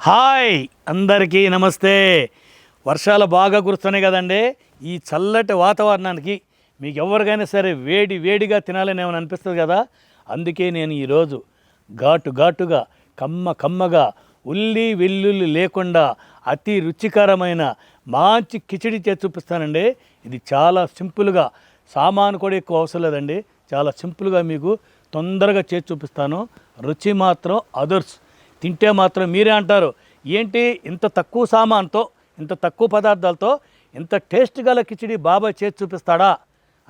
Hi అందరికీ నమస్తే. వర్షాలు బాగా కురుస్తున్నాయి కదండి. ఈ చల్లటి వాతావరణానికి మీకు ఎవరికైనా సరే వేడి వేడిగా తినాలని ఏమైనా అనిపిస్తుంది కదా? అందుకే నేను ఈరోజు ఘాటు ఘాటుగా కమ్మ కమ్మగా ఉల్లి వెల్లుల్లి లేకుండా అతి రుచికరమైన మంచి కిచిడి చేసి చూపిస్తానండి. ఇది చాలా సింపుల్గా సామాను కూడా ఎక్కువ అవసరం లేదండి. చాలా సింపుల్గా మీకు తొందరగా చేసి చూపిస్తాను. రుచి మాత్రం అదర్స్. తింటే మాత్రం మీరే అంటారు ఏంటి ఇంత తక్కువ సామాన్తో ఇంత తక్కువ పదార్థాలతో ఇంత టేస్ట్ గల కిచిడి బాబాయ్ చేసి చూపిస్తాడా?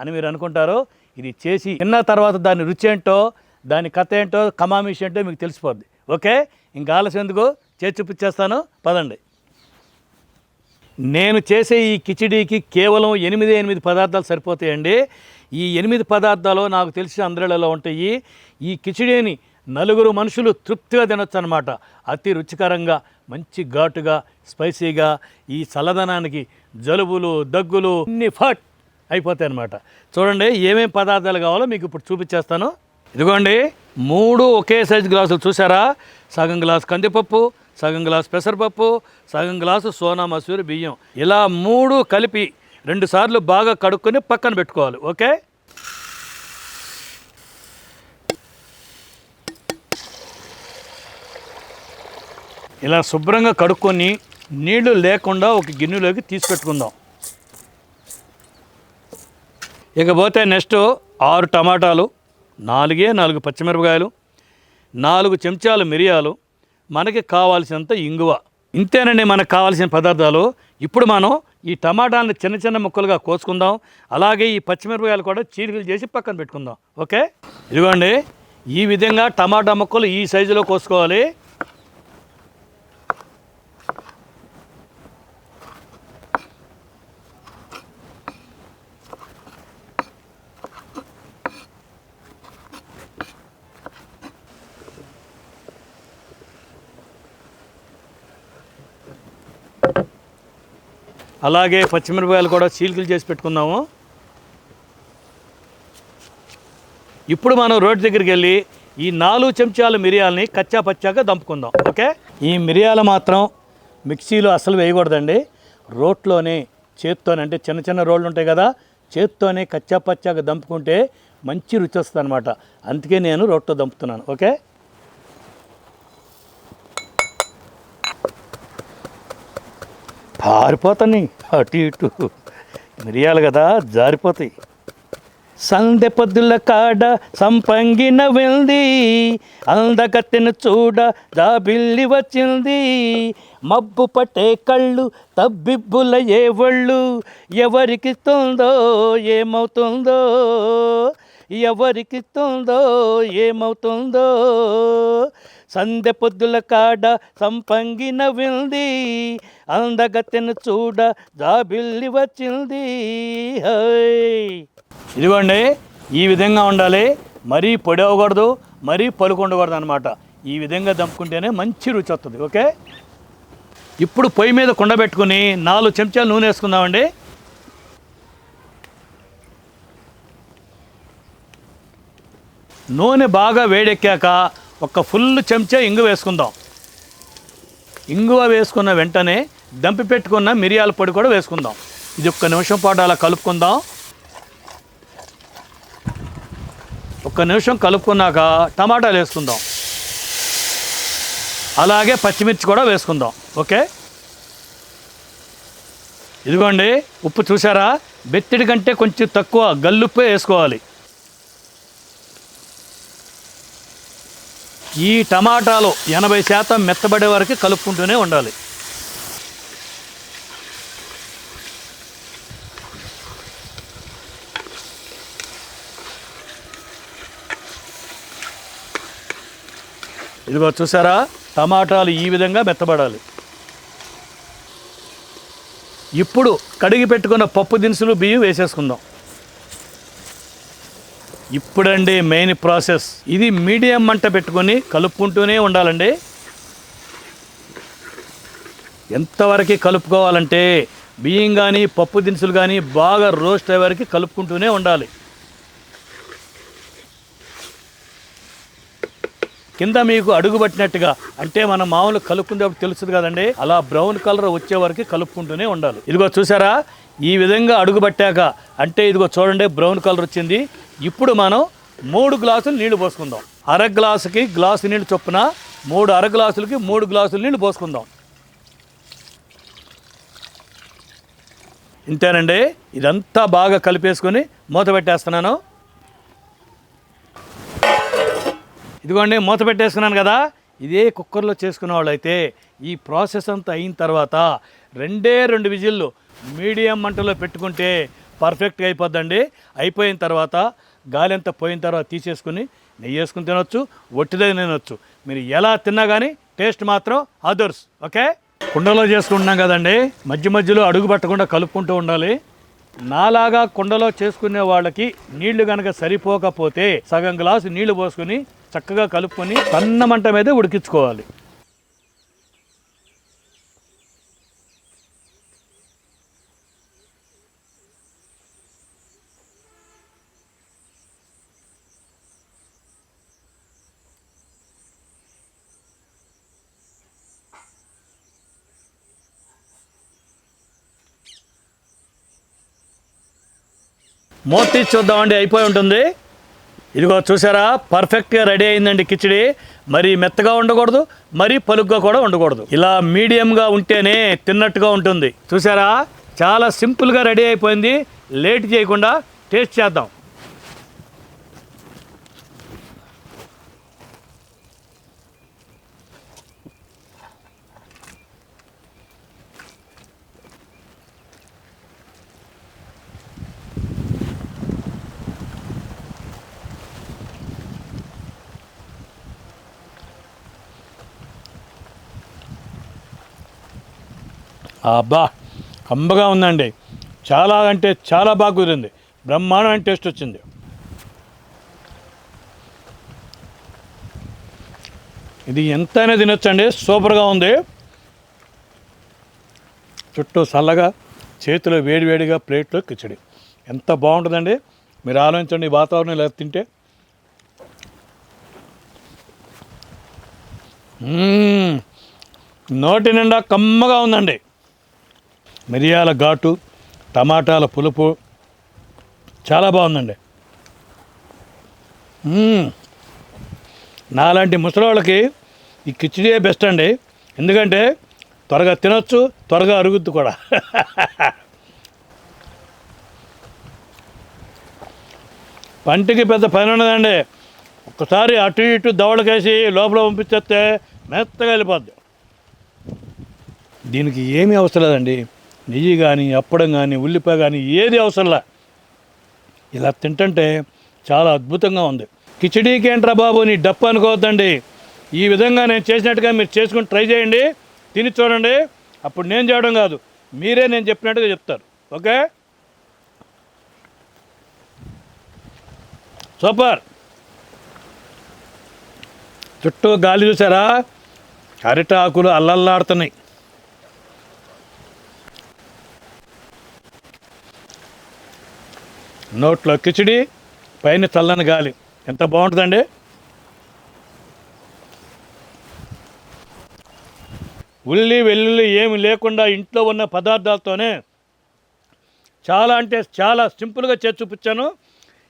అని మీరు అనుకుంటారు. ఇది చేసి తిన్న తర్వాత దాని రుచి ఏంటో దాని కథ ఏంటో కమామిషి ఏంటో మీకు తెలిసిపోద్ది. ఓకే? ఇంకా ఆలస్యం ఎందుకు? చేసి చూపించేస్తాను. పదండి. నేను చేసే ఈ కిచిడీకి కేవలం ఎనిమిది ఎనిమిది పదార్థాలు సరిపోతాయండి. ఈ ఎనిమిది పదార్థాలు నాకు తెలిసిన అందరిలో ఉంటాయి. ఈ కిచిడీని నలుగురు మనుషులు తృప్తిగా తినొచ్చు అనమాట అతి రుచికరంగా మంచి ఘాటుగా స్పైసీగా ఈ చల్లదనానికి జలుబులు దగ్గులు అన్ని ఫట్ అయిపోతాయి అనమాట చూడండి ఏమేమి పదార్థాలు కావాలో మీకు ఇప్పుడు చూపించేస్తాను. ఇదిగోండి మూడు ఒకే సైజు గ్లాసులు చూసారా సగం గ్లాస్ కందిపప్పు సగం గ్లాస్ పెసరపప్పు సగం గ్లాసు సోనా మసూరి బియ్యం. ఇలా మూడు కలిపి రెండు సార్లు బాగా కడుక్కొని పక్కన పెట్టుకోవాలి ఓకే? ఇలా శుభ్రంగా కడుక్కొని నీళ్ళు లేకుండా ఒక గిన్నెలోకి తీసుకెట్టుకుందాం ఇకపోతే నెక్స్ట్ ఆరు టమాటాలు నాలుగే నాలుగు పచ్చిమిరపకాయలు నాలుగు చెంచాలు మిరియాలు మనకి కావాల్సినంత ఇంగువ. ఇంతేనండి మనకు కావాల్సిన పదార్థాలు. ఇప్పుడు మనం ఈ టమాటాలను చిన్న చిన్న ముక్కలుగా కోసుకుందాం. అలాగే ఈ పచ్చిమిరపకాయలు కూడా చీలికలు చేసి పక్కన పెట్టుకుందాం. ఓకే? ఇదిగోండి ఈ విధంగా టమాటా ముక్కలు ఈ సైజులో కోసుకోవాలి. అలాగే పచ్చిమిరపకాయలు కూడా చీలికలు చేసి పెట్టుకుందాము. ఇప్పుడు మనం రోడ్డు దగ్గరికి వెళ్ళి ఈ నాలుగు చెంచాల మిరియాలని కచ్చా పచ్చాగా దంపుకుందాం ఓకే? ఈ మిరియాలు మాత్రం మిక్సీలో అసలు వేయకూడదండి. రోట్లోనే చేత్తోనే అంటే చిన్న చిన్న రోళ్ళు ఉంటాయి కదా చేత్తోనే కచ్చా పచ్చాగా దంపుకుంటే మంచి రుచి వస్తుంది అనమాట అందుకే నేను రోట్లో దంపుతున్నాను ఓకే? పారిపోతాయి అటు ఇటు. మిరియాలు కదా జారిపోతాయి. సందె పొద్దుల కాడ సంపంగిన వెళ్ది అందగత్తెను చూడ జాబిల్లి వచ్చింది. మబ్బు పట్టే కళ్ళు తబ్బిబ్బుల ఏ ఒళ్ళు ఎవరికిస్తుందో ఏమవుతుందో ఎవరికిస్తుందో ఏమవుతుందో. సందె పొద్దుల కాడ సంపంగిన వింది అందగత్తెను చూడ జాబిల్లి వచ్చింది ఇదిగోండి ఈ విధంగా ఉండాలి. మరీ పొడి అవ్వకూడదు మరీ పలుకుండకూడదు అనమాట ఈ విధంగా దంపుకుంటేనే మంచి రుచి వస్తుంది ఓకే? ఇప్పుడు పొయ్యి మీద కుండ పెట్టుకుని నాలుగు చెంచాలు నూనె వేసుకుందామండి. నూనె బాగా వేడెక్కాక ఒక ఫుల్ చెంచా ఇంగు వేసుకుందాం. ఇంగువ వేసుకున్న వెంటనే దంపి పెట్టుకున్న మిరియాల పొడి కూడా వేసుకుందాం. ఇది ఒక్క నిమిషం పాటు అలా కలుపుకుందాం. ఒక్క నిమిషం కలుపుకున్నాక టమాటాలు వేసుకుందాం. అలాగే పచ్చిమిర్చి కూడా వేసుకుందాం. ఓకే? ఇదిగోండి ఉప్పు చూసారా? బెత్తిడి కంటే కొంచెం తక్కువ గల్లుప్పే వేసుకోవాలి. ఈ టమాటాలు ఎనభై శాతం మెత్తబడే వరకు కలుపుకుంటూనే ఉండాలి. ఇదిగో చూసారా? టమాటాలు ఈ విధంగా మెత్తబడాలి. ఇప్పుడు కడిగి పెట్టుకున్న పప్పు దినుసులు బియ్యం వేసేసుకుందాం. ఇప్పుడండి మెయిన్ ప్రాసెస్. ఇది మీడియం మంట పెట్టుకొని కలుపుకుంటూనే ఉండాలండి. ఎంతవరకు కలుపుకోవాలంటే బియ్యం కానీ పప్పు దినుసులు కానీ బాగా రోస్ట్ అయ్యే వరకు కలుపుకుంటూనే ఉండాలి. కింద మీకు అడుగుబట్టినట్టుగా అంటే మనం మామూలు కలుపుకునేటప్పుడు తెలుస్తుంది కదండి అలా బ్రౌన్ కలర్ వచ్చే వరకు కలుపుకుంటూనే ఉండాలి. ఇదిగో చూసారా? ఈ విధంగా అడుగుబట్టాక అంటే ఇదిగో చూడండి బ్రౌన్ కలర్ వచ్చింది. ఇప్పుడు మనం మూడు గ్లాసులు నీళ్ళు పోసుకుందాం. అర గ్లాసుకి గ్లాసు నీళ్ళు చొప్పున మూడు అర గ్లాసులకి మూడు గ్లాసులు నీళ్ళు పోసుకుందాం. ఇంతేనండి? ఇదంతా బాగా కలిపేసుకొని మూత పెట్టేస్తున్నాను. ఇదిగోండి మూత పెట్టేసుకున్నాను కదా? ఇదే కుక్కర్లో చేసుకునే వాళ్ళు అయితే ఈ ప్రాసెస్ అంతా అయిన తర్వాత రెండే రెండు విజిల్లు మీడియం మంటలో పెట్టుకుంటే పర్ఫెక్ట్గా అయిపోద్దండి. అయిపోయిన తర్వాత గాలి అంతా పోయిన తర్వాత తీసేసుకుని నెయ్యి వేసుకుని తినొచ్చు ఒట్టిదే తినొచ్చు. మీరు ఎలా తిన్నా కానీ టేస్ట్ మాత్రం అదర్స్ ఓకే? కుండలో చేసుకుంటున్నాం కదండి. మధ్య మధ్యలో అడుగు పట్టకుండా కలుపుకుంటూ ఉండాలి. నాలాగా కుండలో చేసుకునే వాళ్ళకి నీళ్ళు కనుక సరిపోకపోతే సగం గ్లాసు నీళ్ళు పోసుకుని చక్కగా కలుపుకొని సన్న మంట మీద ఉడికించుకోవాలి. మూత తీసి చూద్దామండి అయిపోయి ఉంటుంది. ఇదిగో చూసారా పర్ఫెక్ట్గా రెడీ అయిందండి కిచిడి. మరీ మెత్తగా ఉండకూడదు మరీ పలుగ్గా కూడా ఉండకూడదు. ఇలా మీడియంగా ఉంటేనే తిన్నట్టుగా ఉంటుంది. చూసారా చాలా సింపుల్గా రెడీ అయిపోయింది. లేట్ చేయకుండా టేస్ట్ చేద్దాం. అబ్బా అంబగా ఉందండి. చాలా అంటే చాలా బాగా కుదిరింది. బ్రహ్మాండమైన టేస్ట్ వచ్చింది. ఇది ఎంతైనా తినొచ్చండి. సూపర్గా ఉంది. చుట్టూ చల్లగా చేతిలో వేడివేడిగా ప్లేట్లో కిచడి. ఎంత బాగుంటుందండి. మీరు ఆలోచించండి ఈ వాతావరణం ఇలా తింటే. నోటి నిండా కమ్మగా ఉందండి. మిరియాల ఘాటు టమాటాల పులుపు. చాలా బాగుందండి. నాలాంటి ముసలోళ్ళకి ఈ కిచిడియే బెస్ట్ అండి. ఎందుకంటే త్వరగా తినొచ్చు త్వరగా అరుగుద్దు కూడా. పంటికి పెద్ద పని ఉన్నదండి ఒక్కసారి అటు ఇటు దవడకేసి లోపల పంపించేస్తే మెత్తగా వెళ్ళిపోద్ది. దీనికి ఏమీ అవసరం లేదండి. నెయ్యి కానీ అప్పడం కానీ ఉల్లిపాయ కానీ ఏది అవసరంలా. ఇలా తింటుంటే చాలా అద్భుతంగా ఉంది. కిచడీకి ఏంట్రా బాబు నీ డప్పు అనుకోవద్దండి. ఈ విధంగా నేను చేసినట్టుగా మీరు చేసుకుని ట్రై చేయండి. తిని చూడండి. అప్పుడు నేను చేయడం కాదు. మీరే నేను చెప్పినట్టుగా చెప్తారు. ఓకే? సూపర్. చుట్టూ గాలి చూసారా? అరిటాకులు అల్లల్లాడుతున్నాయి. నోట్లో కిచిడి పైన చల్లని గాలి. ఎంత బాగుంటుందండి? ఉల్లి వెల్లుల్లి ఏమి లేకుండా ఇంట్లో ఉన్న పదార్థాలతోనే చాలా అంటే చాలా సింపుల్గా చేసి చూపించాను.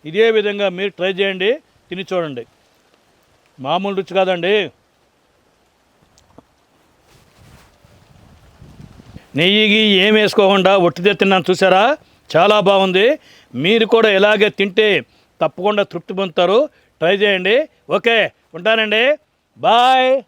ఇదే విధంగా మీరు ట్రై చేయండి తిని చూడండి. మామూలు రుచి కాదండి. నెయ్యి ఏం వేసుకోకుండా ఒట్టిదే తిన్నాను చూసారా? చాలా బాగుంది. మీరు కూడా ఇలాగే తింటే తప్పకుండా తృప్తి పొందుతారు. ట్రై చేయండి. ఓకే ఉంటానండి. బాయ్.